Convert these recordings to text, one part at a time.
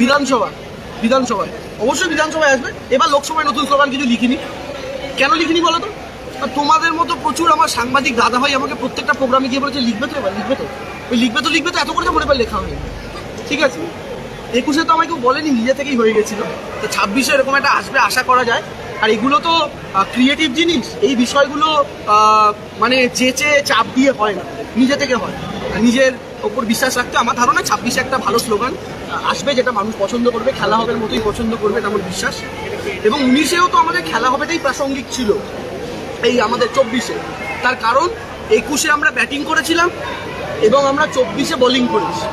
বিধানসভা, বিধানসভায়। অবশ্যই বিধানসভায় আসবে। এবার লোকসভায় নতুন স্লোগান কিছু লিখিনি। কেন লিখিনি বলো তো? তোমাদের মতো প্রচুর আমার সাংবাদিক দাদা ভাই আমাকে প্রত্যেকটা প্রোগ্রামে গিয়ে বলেছে, লিখবে তো এবার, লিখবে তো। ওই লিখবে তো লিখবে তো, এত করে তো মনে এবার লেখা হয়নি। ঠিক আছে? একুশে তো আমাকে বলেনি, নিজে থেকেই হয়ে গেছিল। তো ছাব্বিশে এরকম একটা আসবে, আশা করা যায়। আর এগুলো তো ক্রিয়েটিভ জিনিস। এই বিষয়গুলো মানে চেঁচে চাপ দিয়ে হয় না। নিজে থেকে হয়। নিজের ওপর বিশ্বাস রাখতে আমার ধারণা ছাব্বিশে একটা ভালো স্লোগান আসবে যেটা মানুষ পছন্দ করবে, খেলা হবে মতোই পছন্দ করবে, এটা আমার বিশ্বাস। এবং উনিশেও তো আমাদের খেলা হবেটাই প্রাসঙ্গিক ছিল এই আমাদের চব্বিশে। তার কারণ, একুশে আমরা ব্যাটিং করেছিলাম এবং আমরা চব্বিশে বোলিং করেছি।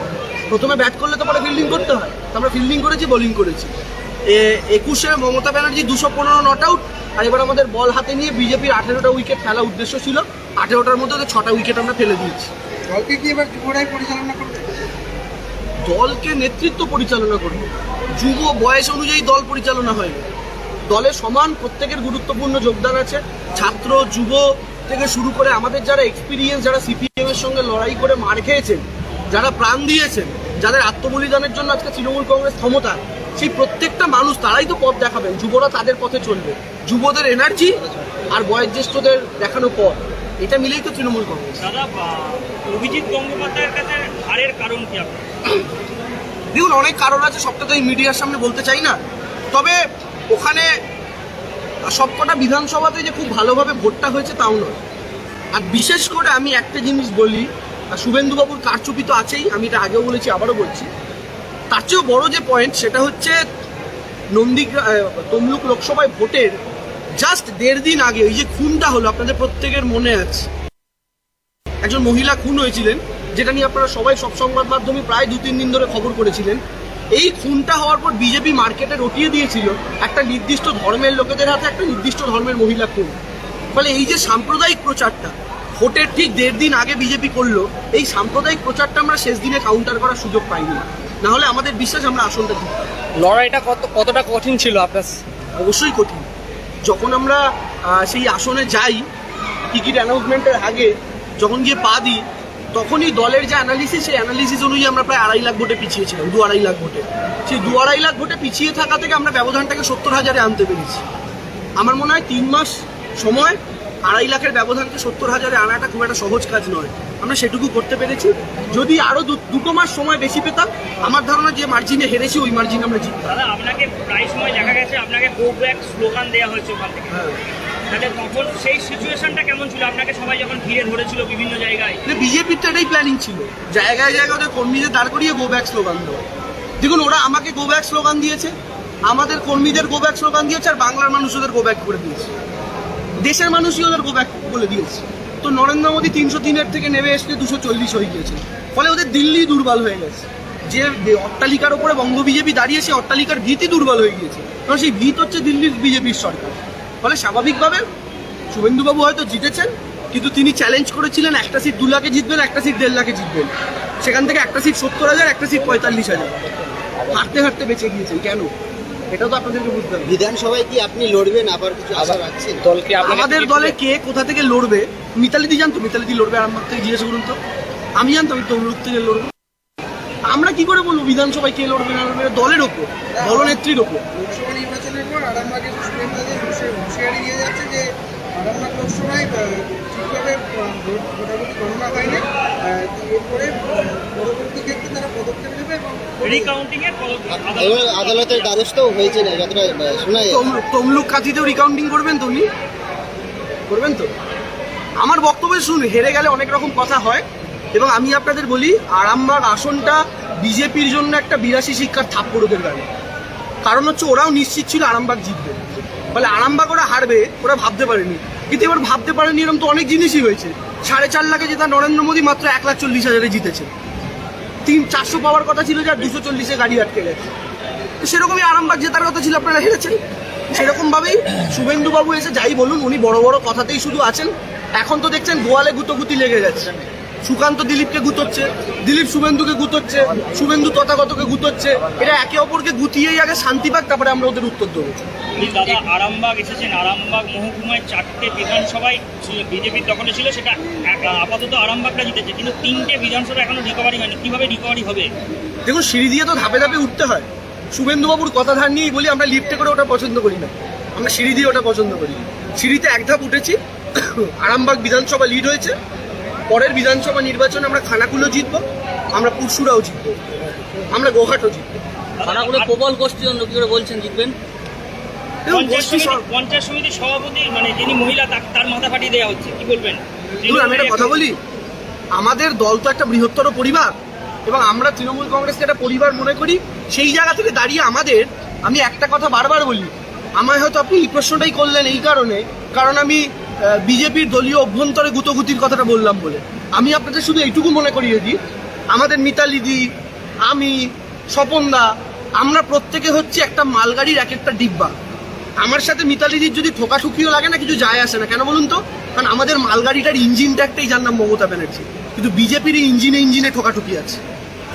প্রথমে ব্যাট করলে তো পরে ফিল্ডিং করতে হয়, তো আমরা ফিল্ডিং করেছি বোলিং করেছি। একুশে মমতা ব্যানার্জি দুশো পনেরো নট আউট আর এবার আমাদের বল হাতে নিয়ে বিজেপির আঠেরোটা উইকেট ফেলা উদ্দেশ্য ছিল, আঠেরোটার মধ্যে ছটা উইকেট আমরা ফেলে দিয়েছি। দলকে কি এবার যুবরাই পরিচালনা করবে? দলকে নেতৃত্ব পরিচালনা করবে। যুব বয়স অনুযায়ী দল পরিচালনা হয়। দলে সমান প্রত্যেকের গুরুত্বপূর্ণ যোগদান আছে। ছাত্র, যুব থেকে শুরু করে আমাদের যারা এক্সপিরিয়েন্স যারা সিপিএম এর সঙ্গে লড়াই করে মার খেয়েছেন, যারা প্রাণ দিয়েছেন, যাদের আত্মবলিদানের জন্য আজকে তৃণমূল কংগ্রেস ক্ষমতা, সেই প্রত্যেকটা মানুষ তারাই তো পথ দেখাবেন। যুবরা তাদের পথে চলবে। যুবদের এনার্জি আর বয়োজ্যেষ্ঠদের দেখানো পথ। এটা মিলেই তো তৃণমূল কংগ্রেস। দাদা অভিজিৎ গঙ্গোপাধ্যায়ের কাছে হারের কারণ কি আপনার? দেখুন অনেক কারণ আছে সবটা তো এই মিডিয়ার সামনে বলতে চাই না। তবে ওখানে সবকটা বিধানসভাতে যে খুব ভালোভাবে ভোটটা হয়েছে তাও নয়। আর বিশেষ করে আমি একটা জিনিস বলি আর শুভেন্দুবাবুর কারচুপি তো আছেই আমি এটা আগেও বলেছি আবারও বলছি। তার চেয়েও বড় যে পয়েন্ট সেটা হচ্ছে নন্দীগ্রা আহ, তমলুক লোকসভায় ভোটের জাস্ট দেড় দিন আগে ওই যে খুনটা হলো আপনাদের প্রত্যেকের মনে আছে। একজন মহিলা খুন হয়েছিলেন যেটা নিয়ে আপনারা সবাই সব সংবাদ মাধ্যমে প্রায় দু তিন দিন ধরে খবর করেছিলেন। এই খুনটা হওয়ার পর বিজেপি মার্কেটে রটিয়ে দিয়েছিল একটা নির্দিষ্ট ধর্মের লোকেদের হাতে একটা নির্দিষ্ট ধর্মের মহিলা খুন। ফলে এই যে সাম্প্রদায়িক প্রচারটা ভোটের ঠিক দেড় দিন আগে বিজেপি করল এই সাম্প্রদায়িক প্রচারটা আমরা শেষ দিনে কাউন্টার করার সুযোগ পাইনি। না হলে আমাদের বিশ্বাস আমরা আসনটা লড়াইটা কত কতটা কঠিন ছিল আপনার? অবশ্যই কঠিন। যখন আমরা সেই আসনে যাই, টিকিট অ্যানাউন্সমেন্টের আগে, যখন গিয়ে পা দিই, তখনই দলের যে অ্যানালিসিস সেই অ্যানালিসিস অনুযায়ী আমরা প্রায় আড়াই লাখ ভোটে পিছিয়েছিলাম দু আড়াই লাখ ভোটে। সেই দু আড়াই লাখ ভোটে পিছিয়ে থাকা থেকে আমরা ব্যবধানটাকে সত্তর হাজারে আনতে পেরেছি। আমার মনে হয় তিন মাস সময় আড়াই লাখের ব্যবধানকে সত্তর হাজারে আনাটা খুব একটা সহজ কাজ নয়। আমরা সেটুকু করতে পেরেছি। যদি আরও দুটো মাস সময় বেশি পেতাম আমার ধারণা যে মার্জিনে হেরেছি ওই মার্জিন আমরা জিততাম। আপনাকে প্রায় সময় দেখা গেছে আপনাকে গো ব্যাক স্লোগান দেওয়া হয়েছে ওখান থেকে। হ্যাঁ। তাহলে তখন সেই সিচুয়েশনটা কেমন ছিল? আপনাকে সবাই যখন ঘিরে ধরেছিল বিভিন্ন জায়গায়। বিজেপির তো এটাই প্ল্যানিং ছিল। জায়গায় জায়গায় ওদের কর্মীদের দাঁড় করিয়ে গো ব্যাক স্লোগান দেওয়া। দেখুন ওরা আমাকে গো ব্যাক স্লোগান দিয়েছে আমাদের কর্মীদের গো ব্যাক স্লোগান দিয়েছে আর বাংলার মানুষ ওদের গো ব্যাক করে দিয়েছে। দেশের মানুষই ওদের গো ব্যাক বলে দিয়েছে। তো নরেন্দ্র মোদী তিনশো তিনের থেকে নেমে এসে দুশো চল্লিশ হয়ে গিয়েছে। ফলে ওদের দিল্লি দুর্বল হয়ে গেছে। যে অট্টালিকার উপরে বঙ্গ বিজেপি দাঁড়িয়ে সেই অট্টালিকার ভিতই দুর্বল হয়ে গিয়েছে। কারণ সেই ভিত হচ্ছে দিল্লির বিজেপির সরকার। ফলে স্বাভাবিকভাবে শুভেন্দুবাবু হয়তো জিতেছেন, কিন্তু তিনি চ্যালেঞ্জ করেছিলেন একটা সিট দু লাখে জিতবেন, একটা সিট দেড় লাখে জিতবেন। সেখান থেকে একটা সিট সত্তর হাজার, একটা সিট পঁয়তাল্লিশ হাজার। হাঁটতে হাঁটতে বেঁচে গিয়েছেন। কেন? এটাও তো আপনাদেরকে বুঝতে হবে। বিধানসভায় কি আপনি লড়বেন? আবার কিছু আশা রাখছেন? দলকে আমাদের দলে কে কোথা থেকে লড়বে? মিতালিদি জানতো? মিতালিদি লড়বে আরামবাগ থেকে জিজ্ঞেস করুন তো। আমি জানতাম তমলুক থেকে লড়বো। আমরা কি করে বলব বিধানসভায় কে লড়বে না লড়বে? দলের ওপর দলনেত্রীর ওপর। লোকসভা নির্বাচনের পর হুঁশিয়ারি দিয়ে যাচ্ছে যে আরামবাগ লোকসভায় ঠিকভাবে ভোটাভুটি গণনা হয়নি। এরপরে পরবর্তী ক্ষেত্রে তারা পদক্ষেপ নেবে এবং রিকাউন্টিং এর আদালতের দ্বারস্থও হয়েছে না যতটা শোনা যায়। তমলুক রিকাউন্টিং করবেন তো উনি করবেন তো? আমার বক্তব্য শুনুন হেরে গেলে অনেক রকম কথা হয়। এবং আমি আপনাদের বলি আরামবাগ আসনটা বিজেপির জন্য একটা বিরাশি শিক্ষার থাপ্পড় ওদের গাড়ি। কারণ হচ্ছে ওরাও নিশ্চিত ছিল আরামবাগ জিতবে। ফলে আরামবাগ ওরা হারবে ওরা ভাবতে পারেনি। কিন্তু এবার ভাবতে পারেনি এরকম তো অনেক জিনিসই হয়েছে। সাড়ে চার লাখে জেতা নরেন্দ্র মোদী মাত্র এক লাখ চল্লিশ হাজারে জিতেছে। তিন, চারশো পাওয়ার কথা ছিল যার দুশো চল্লিশে গাড়ি আটকে গেছে। সেরকমই আরামবাগ জেতার কথা ছিল, আপনারা হেরেছেন। সেরকমভাবেই শুভেন্দুবাবু শুভেন্দু এসে যাই বলুন, উনি বড় বড় কথাতেই শুধু আছেন। এখন তো দেখছেন গোয়ালে গুতোগুতি লেগে গেছে। সুকান্ত দিলীপকে গুতোচ্ছে দিলীপ শুভেন্দুকে গুতোচ্ছে শুভেন্দু তথাগতকে গুতোচ্ছে এরা একে অপরকে গুতিয়েই আগে শান্তি পাক তারপরে আমরা ওদের উত্তর দেবো। দাদা আরামবাগ এসেছেন আরামবাগ মহকুমায় চারটে বিধানসভায় বিজেপির দখলে ছিল সেটা আপাতত আরামবাগটা জিতেছে কিন্তু তিনটে বিধানসভা এখনও রিকভারি হয়নি কীভাবে রিকভারি হবে? দেখুন সিঁড়ি দিয়ে তো ধাপে ধাপে উঠতে হয়। শুভেন্দুবাবুর কথা ধার নিয়েই বলি আমরা লিফটে করে ওটা পছন্দ করি না। আমরা সিঁড়ি দিয়ে ওটা পছন্দ করি সিঁড়িতে এক ধাপ উঠেছি আরামবাগ বিধানসভা লিড হয়েছে পরের বিধানসভা নির্বাচনে আমরা খানাকুলো জিতবো আমরা পুরসুরাও জিতবো আমরা গোহাটও জিতবো। খানাগুলো প্রবল গোষ্ঠী কি করে বলছেন জিতবেন? এবং পঞ্চায়েত সমিতির সভাপতি মানে যিনি মহিলা তার- তার মাথা ফাটিয়ে দেওয়া হচ্ছে কি বলবেন? আমি একটা কথা বলি। আমাদের দল তো একটা বৃহত্তর পরিবার এবং আমরা তৃণমূল কংগ্রেসকে একটা পরিবার মনে করি সেই জায়গা থেকে দাঁড়িয়ে আমাদের আমি একটা কথা বারবার বলি আমায় হয়তো আপনি এই প্রশ্নটাই করলেন এই কারণে কারণ আমি বিজেপির দলীয় অভ্যন্তরে গুতগুতির কথাটা বললাম বলে। আমি আপনাদের শুধু এইটুকু মনে করিয়ে দিই, আমাদের মিতালিদি আমি স্বপনদা আমরা প্রত্যেকে হচ্ছে একটা মালগাড়ির এক একটা ডিব্বা। আমার সাথে মিতালিদির যদি ঠোকাঠুকিও লাগে না, কিছু যায় আসে না। কেন বলুন তো? কারণ আমাদের মালগাড়িটার ইঞ্জিনটা একটাই যার নাম মমতা ব্যানার্জি। কিন্তু বিজেপির ইঞ্জিনে ইঞ্জিনে ঠোকাঠুকি আছে।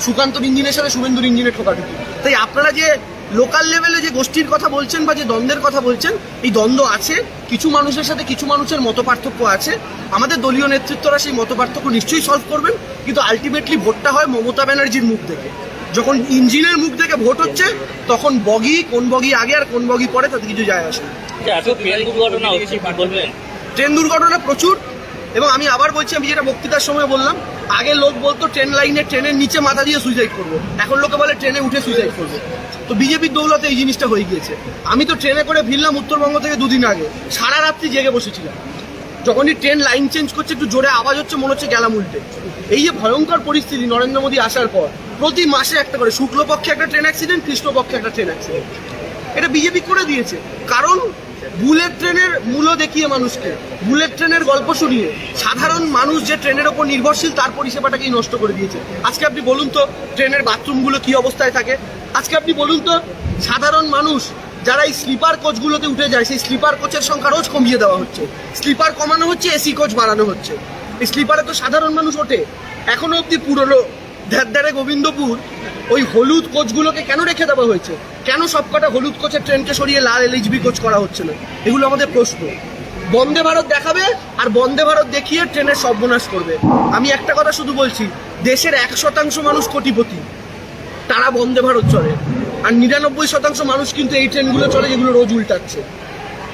সুকান্তর ইঞ্জিনের সাথে শুভেন্দুর ইঞ্জিনে ঠোকাঠুকি। তাই আপনারা যে লোকাল লেভেলে যে গোষ্ঠীর কথা বলছেন বা যে দ্বন্দ্বের কথা বলছেন এই দ্বন্দ্ব আছে কিছু মানুষের সাথে কিছু মানুষের মত পার্থক্য আছে। আমাদের দলীয় নেতৃত্বরা সেই মত পার্থক্য নিশ্চয়ই সলভ করবেন কিন্তু আলটিমেটলি ভোটটা হয় মমতা ব্যানার্জির মুখ থেকে। যখন ইঞ্জিনের মুখ থেকে ভোট হচ্ছে তখন বগি কোন বগি আগে আর কোন বগি পরে তাতে কিছু যায় আসে বলবেন? ট্রেন দুর্ঘটনা প্রচুর এবং আমি আবার বলছি, আমি যেটা বক্তৃতার সময় বললাম, আগে লোক বলতো, ট্রেন লাইনে ট্রেনের নিচে মাথা দিয়ে সুইসাইড করব। এখন লোকে বলে, ট্রেনে উঠে সুইসাইড করব। তো বিজেপির দৌলতে এই জিনিসটা হয়ে গিয়েছে। আমি তো ট্রেনে করে ফিরলাম উত্তরবঙ্গ থেকে দুদিন আগে। সারা রাত্রি জেগে বসেছিলাম। যখনই ট্রেন লাইন চেঞ্জ করছে, একটু জোরে আওয়াজ হচ্ছে, মনে হচ্ছে গেলাম উল্টে। এই যে ভয়ঙ্কর পরিস্থিতি নরেন্দ্র মোদী আসার পর, প্রতি মাসে একটা করে, শুক্লপক্ষে একটা ট্রেন অ্যাক্সিডেন্ট কৃষ্ণপক্ষে একটা ট্রেন অ্যাক্সিডেন্ট এটা বিজেপি করে দিয়েছে। কারণ বুলেট ট্রেনের মূল্য দেখিয়ে মানুষকে, বুলেট ট্রেনের গল্প শুনিয়ে, সাধারণ মানুষ যে ট্রেনের ওপর নির্ভরশীল, তার পরিষেবাটাকেই নষ্ট করে দিয়েছে। আজকে আপনি বলুন তো, ট্রেনের বাথরুমগুলো কি অবস্থায় থাকে? আজকে আপনি বলুন তো, সাধারণ মানুষ যারা এই স্লিপার কোচগুলোতে উঠে যায়, সেই স্লিপার কোচের সংখ্যা রোজ কমিয়ে দেওয়া হচ্ছে। স্লিপার কমানো হচ্ছে, এসি কোচ বাড়ানো হচ্ছে। এই স্লিপারে তো সাধারণ মানুষ ওঠে। এখনও অব্দি পুরনো ধ্যারে গোবিন্দপুর, ওই হলুদ কোচগুলোকে কেন রেখে দেওয়া হয়েছে? কেন সবকটা হলুদ কোচের ট্রেনকে সরিয়ে লাল এলএইচবি কোচ করা হচ্ছে না? এগুলো আমাদের প্রশ্ন। বন্দে ভারত দেখাবে আর বন্দে ভারত দেখিয়ে ট্রেনের সর্বনাশ করবে। আমি একটা কথা শুধু বলছি, দেশের এক শতাংশ মানুষ কোটিপতি। তারা বন্দে ভারত চলে। আর নিরানব্বই শতাংশ মানুষ কিন্তু এই ট্রেনগুলো চলে যেগুলো রোজ উল্টাচ্ছে।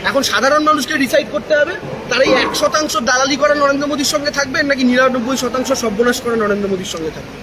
এখন সাধারণ মানুষকে ডিসাইড করতে হবে, তারা এই এক শতাংশ দালালি করা নরেন্দ্র মোদীর সঙ্গে থাকবে নাকি নিরানব্বই শতাংশ সর্বনাশ করা নরেন্দ্র মোদীর সঙ্গে থাকবে?